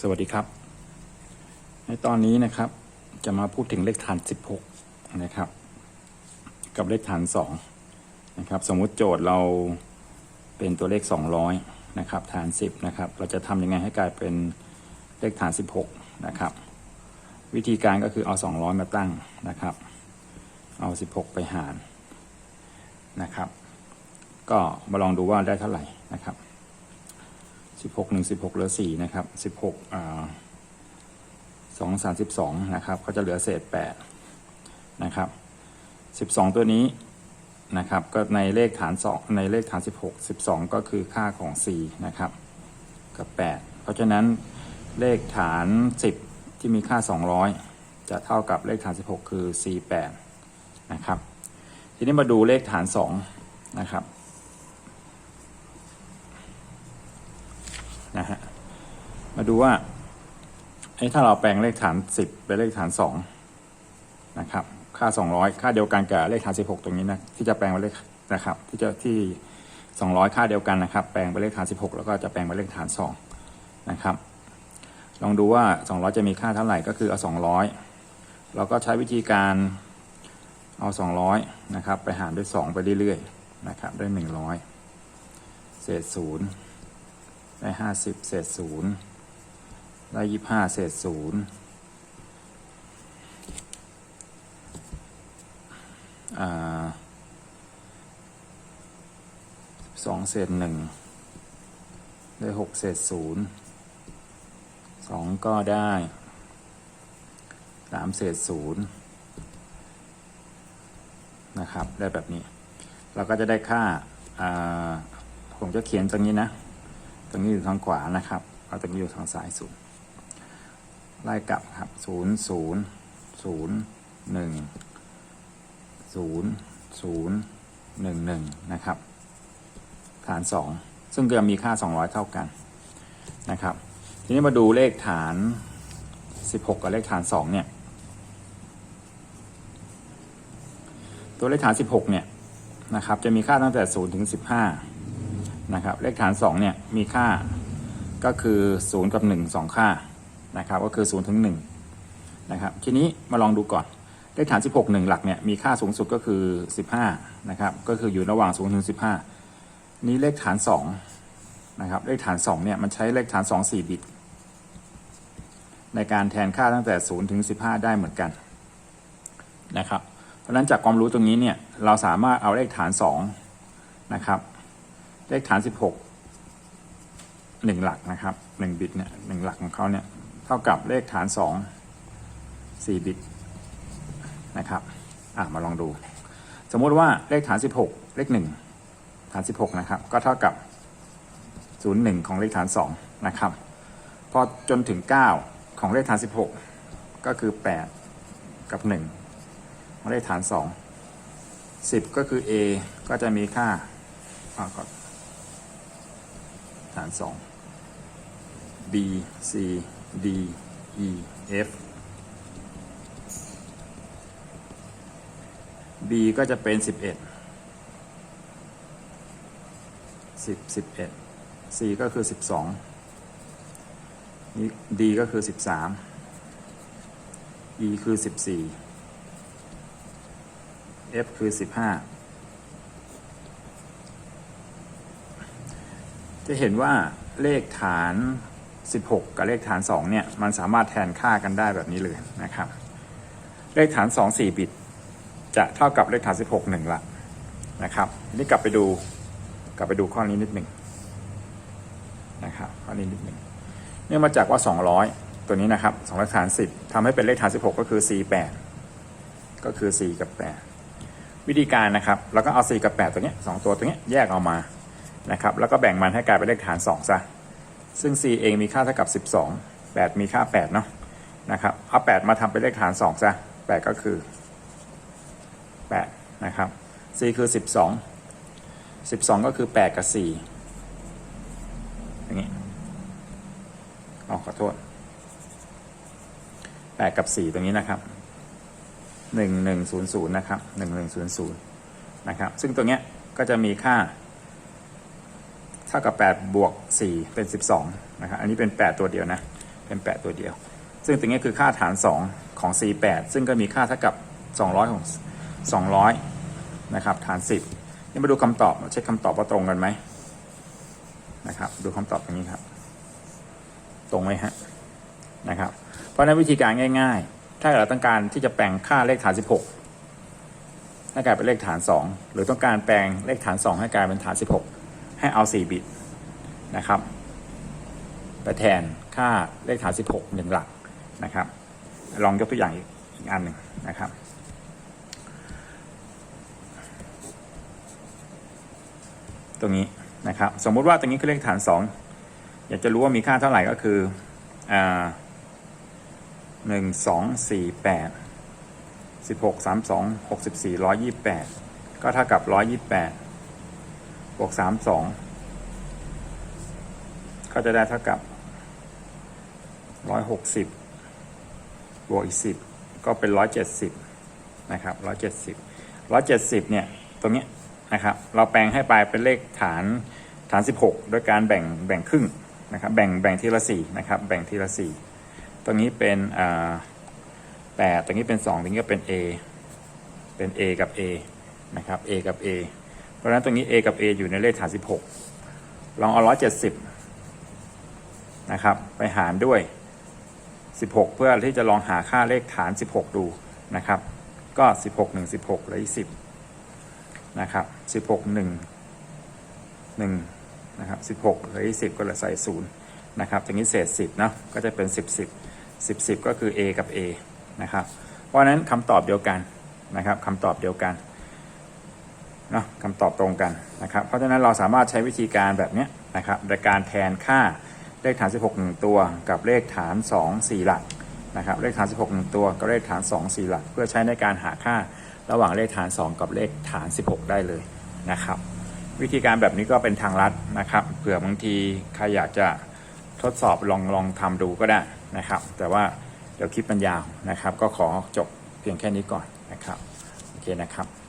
สวัสดีครับ ในตอนนี้นะครับ จะมาพูดถึงเลขฐาน 16 นะครับ กับเลขฐาน 2 นะครับ สมมุติโจทย์เราเป็นตัวเลข 200 นะครับ ฐาน 10 นะครับ เราจะทำยังไงให้กลายเป็นเลขฐาน 16 นะครับ วิธีการก็คือเอา 200 มาตั้งนะครับ เอา 16 ไปหารนะครับ ก็มาลองดูว่าได้เท่าไหร่นะครับ สิบหกหนึ่งสิบหกเหลือสี่นะครับสิบหกสองสามสิบสองนะครับ ก็จะเหลือเศษแปดนะครับสิบสองตัวนี้นะครับ ก็ในเลขฐานสองในเลขฐานสิบหกสิบสองก็คือค่าของสี่นะครับ กับแปดเพราะฉะนั้นเลขฐานสิบที่มีค่าสองร้อยจะเท่ากับเลขฐานสิบหกคือสี่แปดนะครับ ทีนี้มาดูเลขฐานสองนะครับ นะฮะ มาดูว่าไอ้ถ้าเราแปลงเลขฐาน 10 เป็นเลขฐาน2นะครับ ค่า 200 ค่าเดียวกันกับเลขฐาน 16 ตรงนี้นะที่จะแปลงเป็นเลขนะครับที่จะที่ 200 ค่าเดียวกันนะครับ แปลงเป็นเลขฐาน 16 แล้วก็จะแปลงเป็นเลขฐาน2นะครับลองดูว่า 200 จะมีค่าเท่าไหร่ก็คือเอา 200 เราก็ใช้วิธีการเอา 200 นะครับ ไปหารด้วย 2 ไปเรื่อยๆ นะครับ ได้ 100 เศษศูนย์ ได้ห้าสิบเศษศูนย์ได้ยี่ห้าเศษศูนย์สองเศษหนึ่งได้หกเศษศูนย์สองก็ได้สามเศษศูนย์นะครับ ได้แบบนี้ เราก็จะได้ค่าผมจะเขียนตรงนี้นะ ตรงนี้อยู่ทางขวานะครับเอาตรงนี้อยู่ทางซ้ายสุดไล่กลับครับศูนย์ศูนย์ศูนย์หนึ่งศูนย์ศูนย์หนึ่งหนึ่งนะครับ ฐานสองซึ่งจะมีค่า 200 เท่ากันนะครับ ทีนี้มาดูเลขฐาน 16 กับเลขฐาน 2 เนี่ย ตัวเลขฐาน 16 เนี่ยนะครับ จะมีค่าตั้งแต่ 0 ถึง 15 นะครับ เลขฐาน 2 เนี่ย มีค่าก็คือ 0 กับ 1 2 ค่านะครับ ก็คือ 0 ถึง 1 นะครับ ทีนี้มาลองดูก่อน เลขฐาน 16 1 หลักเนี่ย มีค่าสูงสุดก็คือ 15 นะครับ ก็คืออยู่ระหว่าง 0 ถึง 15 นี้เลขฐาน 2 นะครับ เลขฐาน 2 เนี่ย มันใช้เลขฐาน 2 4 บิต ในการแทนค่าตั้งแต่ 0 ถึง 15 ได้เหมือนกันนะครับ เพราะฉะนั้นจากความรู้ตรงนี้เนี่ย เราสามารถเอาเลขฐาน 2 นะครับ เลขฐาน16หกหนึ่งหลักนะครับหนึ่งบิตเนี่ยหนึ่งหลักของเขาเนี่ยเท่ากับเลขฐาน2 4บิตนะครับอ่มาลองดู สมมุติว่าเลขฐาน16เลข1ฐาน16นะครับ ก็เท่ากับ01ของเลขฐาน2นะครับพอจนถึง9ของเลขฐาน16ก็คือ8กับ1ของเลขฐาน2 10ก็คือ A ก็จะมีค่าอ่าก่อน ฐาน 2 B C D E F B ก็จะเป็น 11 10 11 C ก็คือ 12นี่ D ก็คือ 13 E คือ 14 F คือ 15 จะเห็นว่าเลขฐาน 16 กับเลขฐาน 2 เนี่ย มันสามารถแทนค่ากันได้แบบนี้เลยนะครับ เลขฐาน 2 4 บิต จะเท่ากับเลขฐาน 16 1ละนะครับทีนี้กลับไปดูกลับไปดูข้อนี้นิดหนึ่งนะครับข้อนี้นิดหนึ่งเนื่องมาจากว่า 200 ตัวนี้นะครับ2เลขฐาน 10ทำให้เป็นเลขฐาน 16 ก็คือ 48 ก็คือ 4 กับ 8 วิธีการนะครับ แล้วก็เอา 4 กับ 8 ตัวนี้2ตัวตัวนี้แยกออกมา นะครับแล้วก็แบ่งมันให้กลายเป็นเลขฐาน2ซะซึ่ง c เองมีค่าเท่ากับ 12 8 มีค่า8เนาะนะครับเอา8มาทำเป็นเลขฐาน2ซะ8ก็คือ8นะครับ c คือ 12 12 ก็คือ 8 กับ 4 อย่างนี้ออขอโทษ 8 กับ 4 ตรงนี้นะครับ 1100 นะครับ 1100 นะครับ ซึ่งตัวเนี้ยก็จะมีค่า ท่ากับ8บวก4เป็น 12นะครับอันนี้เป็น 8 ตัวเดียวนะ เป็น 8 ตัวเดียว ซึ่งตรงนี้คือค่าฐาน 2 ของ C8 ซึ่งก็มีค่าเท่ากับ 200ของ200นะครับฐาน 10 นี่มาดูคำตอบเช็คคำตอบว่าตรงกันไหมนะครับดูคำตอบตรงนี้ครับ ตรงไหมฮะนะครับ เพราะฉะนั้นวิธีการง่าย ๆ ถ้าเราต้องการที่จะแปลงค่าเลขฐาน 16ให้กลายเป็นเลขฐาน 2 หรือต้องการแปลงเลขฐาน 2 ให้กลายเป็นฐาน 16 ให้เอา 4 บิตนะครับ ไปแทนค่าเลขฐาน 16หนึ่งหลักนะครับ ลองยกตัวอย่างอีกอันหนึ่งนะครับตรงนี้นะครับสมมุติว่าตรงนี้คือเลขฐาน 2 อยากจะรู้ว่ามีค่าเท่าไหร่ก็คืออหนึ่งสองสี่แปดสิบหกสามสองหกสิบสี่ร้อยยี่แปดก็เท่ากับร้อยยี่แปด บวกสามสองก็จะได้เท่ากับร้อยหกสิบบวกอีกสิบก็เป็นร้อยเจ็ดสิบนะครับร้อยเจ็ดสิบร้อยเจ็ดสิบเนี่ยตรงนี้นะครับเราแปลงให้ไปเป็นเลขฐานฐานสิบหกโดยการแบ่งแบ่งครึ่งนะครับแบ่งแบ่งทีละสี่นะครับแบ่งทีละสี่ตรงนี้เป็นอ่าแปดตรงนี้เป็นสองตรงนี้ก็เป็น A เป็น A กับ A นะครับ A กับ A เพ ราะฉะนั้นตรงนี้ A กับ A อยู่ในเลขฐาน 16 ลองเอา 170 นะครับ ไปหารด้วย 16 เพื่อที่จะลองหาค่าเลขฐาน 16 ดูนะครับ ก็ 16 1 16 แล้วอีก10นะครับ 16 1 1 นะครับ 16 แล้วอีก10ก็เลยใส่ 0 นะครับตรงนี้เศษ 10 เนาะก็จะเป็น 10 10 10 10 ก็คือ A กับ A นะครับ เพราะนั้นคำตอบเดียวกันนะครับคำตอบเดียวกัน เนาะคำตอบตรงกันนะครับเพราะฉะนั้นเราสามารถใช้วิธีการแบบนี้นะครับในการแทนค่าเลขฐาน 16 1 ตัวกับเลขฐาน 2 4 หลักนะครับเลขฐาน 16 1 ตัวกับเลขฐาน 2 4 หลัก เพื่อใช้ในการหาค่าระหว่างเลขฐาน 2 กับเลขฐาน 16 ได้เลยนะครับ วิธีการแบบนี้ก็เป็นทางลัดนะครับเผื่อบางทีใครอยากจะทดสอบลองลองทำดูก็ได้นะครับ แต่ว่าเดี๋ยวคลิปมันยาวนะครับ ก็ขอจบเพียงแค่นี้ก่อนนะครับโอเคนะครับ